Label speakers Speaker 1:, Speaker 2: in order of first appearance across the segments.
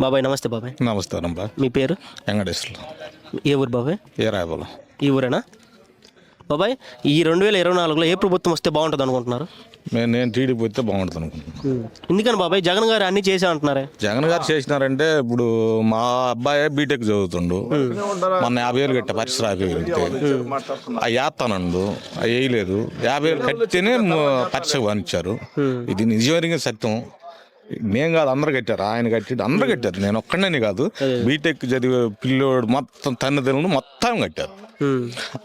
Speaker 1: బాబాయ్ నమస్తే బాబాయ్.
Speaker 2: నమస్కారం బా
Speaker 1: మీ పేరు?
Speaker 2: వెంకటేశ్వర్లు.
Speaker 1: ఏ ఊరు బాబాయ్?
Speaker 2: ఏ రాయబోలం.
Speaker 1: ఈ ఊరేనా? బాబాయ్ ఈ రెండు వేల ఇరవై నాలుగులో ఏ ప్రభుత్వం వస్తే బాగుంటుంది అనుకుంటున్నారు?
Speaker 2: నేను టీడీపీ పోతే బాగుంటుంది అనుకుంటున్నాను
Speaker 1: ఎందుకని బాబాయ్? జగన్ గారు అన్ని చేసా అంటున్నారే
Speaker 2: జగన్ గారు చేసినారంటే ఇప్పుడు మా అబ్బాయి బీటెక్ చదువుతుండు. మొన్న యాభై వేలు కట్టా వేలు కడితే ఆ వేస్తానండు అవి వేయలేదు యాభై వేలు కట్టితేనే మ- పరీక్షకు పంపించారు ఇది నిజమైన సత్యం. నేను కాదు అందరు కట్టారు. ఆయన కట్టాడు. అందరు కట్టారు. నేను ఒక్కడనే కాదు. బీటెక్ చదివే పిల్లోడు మొత్తం తల్లిదండ్రులు మొత్తం కట్టారు.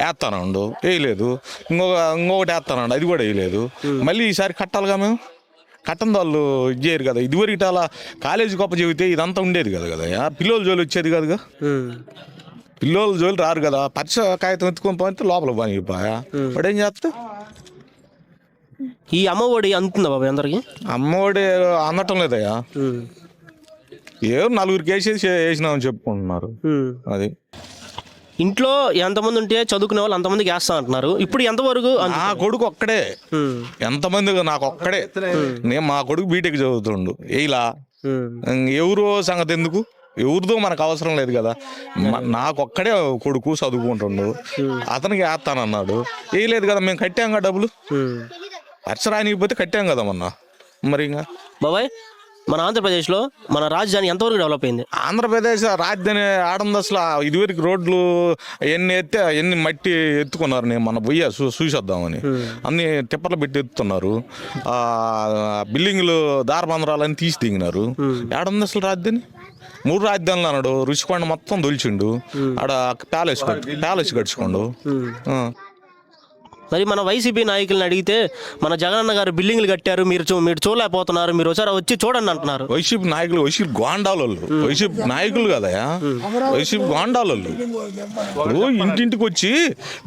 Speaker 2: వేస్తానండు వేయలేదు. ఇంకొక ఇంకొకటి వేస్తానండు అది కూడా వేయలేదు. మళ్ళీ ఈసారి కట్టాలిగా మేము? కట్టని వాళ్ళు ఇది చేయరు కదా ఇదివరకు అలా కాలేజీ గొప్ప చెబితే ఇదంతా ఉండేది కదా కదా. పిల్లోల జోలు వచ్చేది కాదుగా? పిల్లోల జోలు రారు కదా. పరీక్ష కాగితం ఎత్తుకొని పోతే లోపల పని వాడు ఏం చేస్తా
Speaker 1: ఈ అమ్మ ఒడి అందుతుందా బాబాయ్ అందరికి?
Speaker 2: అమ్మఒడి అందటం లేదయ్యా. ఏదో నలుగురికి వేసేసి వేసినామని చెప్పుకుంటున్నారు. అది.
Speaker 1: ఇంట్లో ఎంతమంది ఉంటే చదువుకునే వాళ్ళు అంతమందికి వేస్తా అంటున్నారు. ఇప్పుడు ఎంతవరకు
Speaker 2: నా కొడుకు ఒక్కడే. ఎంతమంది నాకు ఒక్కడే. నేను మా కొడుకు బీటెక్ చదువుతుండు. ఇలా. ఎవరో సంగతి ఎందుకు? ఎవరిదో మనకు అవసరం లేదు కదా. నాకు ఒక్కడే కొడుకు చదువుకుంటుండు. అతనికి వేస్తానన్నాడు. వేయలేదు కదా మేము కట్టాం కదా డబ్బులు పరీక్ష రానికపోతే కట్టాం కదా మొన్న. మరి ఇంకా?
Speaker 1: బాబాయ్ మన ఆంధ్రప్రదేశ్లో మన రాజధాని ఎంతవరకు డెవలప్ అయింది?
Speaker 2: ఆంధ్రప్రదేశ్ రాజధాని ఆడంది అసలు ఇదివరకు రోడ్లు ఎన్ని ఎత్తే ఎన్ని మట్టి ఎత్తుకున్నారు నేను మన పోయా చూ చూసేద్దామని. అన్ని టిప్పర్లు పెట్టి ఎత్తుతున్నారు. ఆ బిల్డింగ్లు దారబంధరాలని తీసి దిగినారు. ఆడంది అసలు రాజధాని? మూడు రాజధానులు అన్నాడు. రుచికొండ మొత్తం దొలిచిండు. ఆడ ప్యాలెస్ ప్యాలెస్ ఆ.
Speaker 1: మరి మన వైసీపీ నాయకులను అడిగితే మన జగనన్న గారు బిల్డింగ్లు కట్టారు మీరు చూ మీరు చూడలేకపోతున్నారు మీరు ఒకసారి వచ్చి చూడండి అంటున్నారు.
Speaker 2: వైసీపీ నాయకులు వైసీపీ గోండాలోళ్ళు. వైసీపీ నాయకులు కదయా వైసీపీ ఇప్పుడు ఇంటింటికి వచ్చి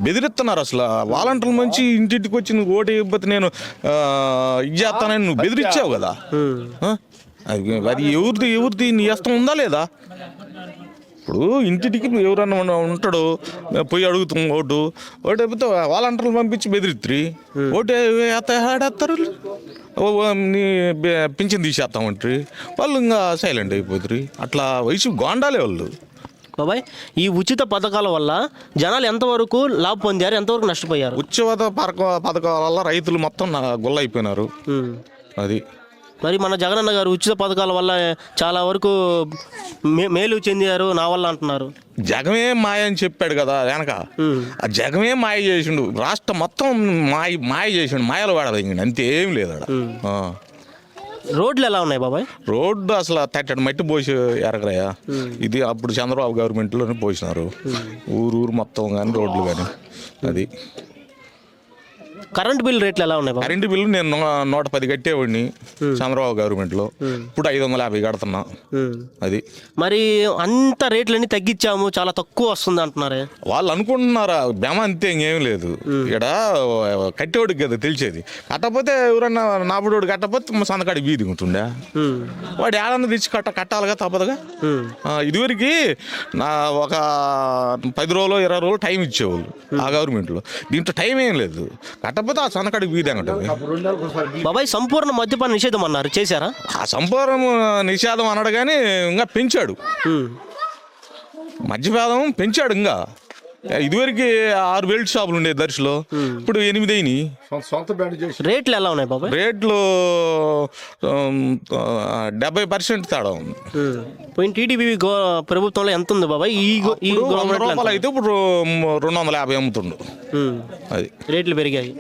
Speaker 2: బెదిరిస్తున్నారు అసలు. వాలంటీర్ల మంచి ఇంటింటికి వచ్చి నువ్వు ఓటు ఇవ్వకపోతే నేను ఆ, ఇది చేస్తానని నువ్వు బెదిరించావు కదా? అది ఎవరిది ఎవరిది నీ ఇష్టం ఉందా లేదా? ఇప్పుడు ఇంటింటికి ఎవరన్నా ఉంటాడు పోయి అడుగుతాం ఓటు. ఓటు అయిపోతే వాలంటీర్లు పంపించి బెదిరిత్రి. ఓటు ఆడేస్తారు నీ పింఛన్ తీసేస్తామంటారు వాళ్ళు ఇంకా సైలెంట్ అయిపోతారు అట్లా వయసు గోండాలే వాళ్ళు.
Speaker 1: బాబాయ్ ఈ ఉచిత పథకాల వల్ల జనాలు ఎంతవరకు లాభ పొందారు ఎంతవరకు నష్టపోయారు?
Speaker 2: ఉత్సవ పథక పథకాల వల్ల రైతులు మొత్తం గొల్ల అయిపోయినారు. అది.
Speaker 1: మరి మన జగనన్న గారు ఉచిత పథకాల వల్ల చాలా వరకు మేలు చెందారు నా వల్ల అంటున్నారు.
Speaker 2: జగమే మాయ అని చెప్పాడు కదా వెనక. ఆ జగమే మాయ చేసిండు. రాష్ట్రం మొత్తం మాయ మాయ చేసిండు. మాయలు వాడదు అంతే ఏం లేదు ఆడ. ఆ.
Speaker 1: రోడ్లు ఎలా ఉన్నాయి బాబాయ్?
Speaker 2: రోడ్డు అసలు తట్టడి మట్టి పోసి ఎరగరయ్యా ఇది అప్పుడు చంద్రబాబు గవర్నమెంట్లోనే పోసినారు. ఊరు ఊరు మొత్తం కానీ రోడ్లు కానీ అది.
Speaker 1: కరెంట్ బిల్ రేట్లు ఎలా ఉన్నాయి బాబాయ్
Speaker 2: కరెంటు బిల్లు నేను నూ- నూట పది కట్టేవాడిని చంద్రబాబు గవర్నమెంట్లో. ఇప్పుడు ఐదు వందల యాభై కడుతున్నా.
Speaker 1: ఉమ్.
Speaker 2: అది.
Speaker 1: మరి అంత రేట్లన్నీ తగ్గించాము చాలా తక్కువ వస్తుంది అంటున్నారే.
Speaker 2: వాళ్ళు అనుకుంటున్నారా బెమ అంతే ఇంకేం లేదు. ఇక్కడ కట్టేవాడికి కదా తెలిసేది. కట్టకపోతే ఎవరన్నా నాపుడోడు కట్టకపోతే మా సందకాడి ఉంటుండే
Speaker 1: ఉమ్.
Speaker 2: వాడు ఏడన్నా తెచ్చి కట్ట కట్టాలిగా తప్పదుగా. ఆ, ఇదివరకు నా ఒక పది రోజులు ఇరవై రోజులు టైం ఇచ్చేవాళ్ళు ఆ గవర్నమెంట్లో. దీంట్లో టైం ఏం లేదు. కట్టకపోతే ఆ సన్నకాడికి వీధి అంటుంది
Speaker 1: బాబాయ్ సంపూర్ణ మద్యపాన నిషేధం అన్నారు. చేశారా?
Speaker 2: ఆ సంపూర్ణ నిషేధం అన్నాడు కానీ ఇంకా పెంచాడు.
Speaker 1: ఉమ్.
Speaker 2: మద్యపానం పెంచాడు ఇంకా. ఇదివరకు ఆరు బెల్ట్ షాపులు ఉండేది దర్శలో. ఇప్పుడు ఎనిమిది అయినాయి.
Speaker 1: రేట్లు ఎలా ఉన్నాయి బాబాయ్?
Speaker 2: రేట్లు డెబ్బై పర్సెంట్ తేడా ఉంది.
Speaker 1: పోయిన టీడీపీ గో ప్రభుత్వంలో ఎంత ఉంది బాబాయ్? ఈ?
Speaker 2: రూపాయలు అయితే ఇప్పుడు రెండు వందల యాభై అమ్ముతుండు. అది.
Speaker 1: రేట్లు పెరిగాయి.